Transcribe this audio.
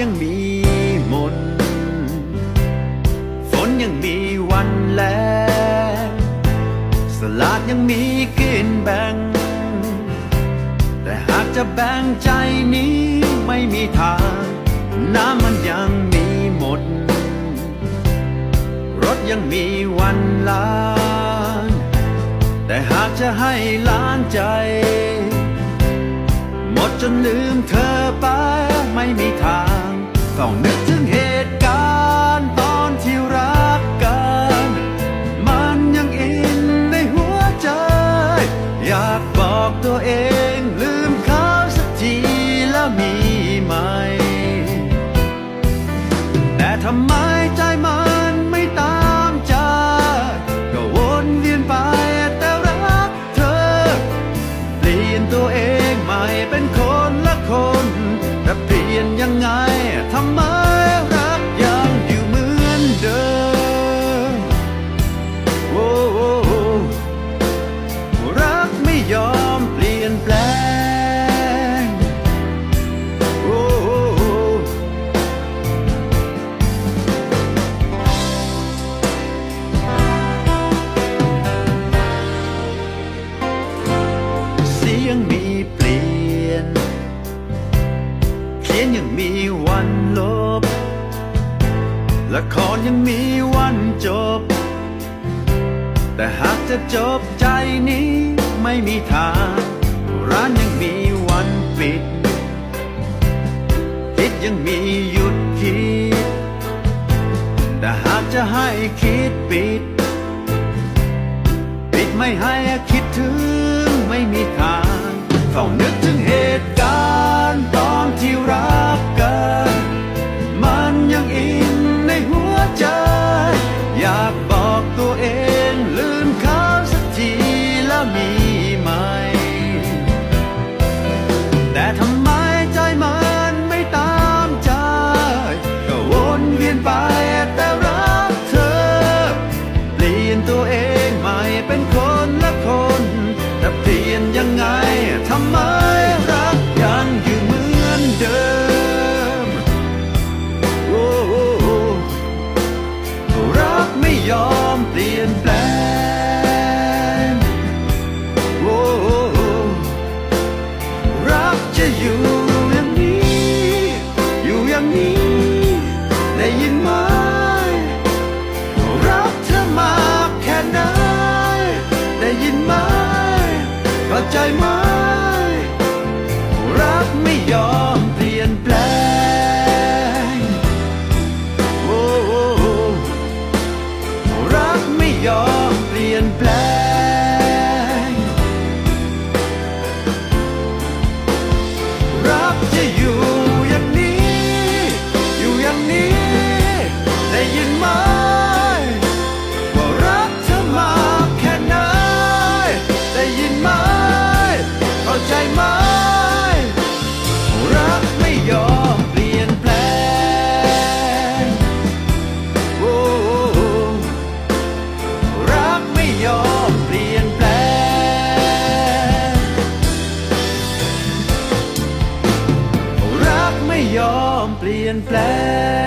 ยังมีมน ฝนยังมีวันแลสลากยังมีกินแบ่ง แต่หากจะแบ่งใจนี้ไม่มีทาง น้ำมันยังมีหมด รถยังมีวันล้าง แต่หากจะให้ล้างใจ หมดจนลืมเธอไปไม่มีทาง ต้องนึกถึงเหตุการณ์ตอนที่รักกัน มันยังอินในหัวใจ อยากบอกตัวเองลืมเขาสักทีแล้วมีไหม แต่ทำไม ละครยังมีวันจบ แต่หากจะจบใจนี้ไม่มีทาง ร้านยังมีวันปิด คิดยังมีหยุดคิด แต่หากจะให้คิดปิด ปิดไม่ให้คิดถึงไม่มีทางต้องนึกถึงเหตุการณ์ ว ใจไหมรั ลี่ยนแปลง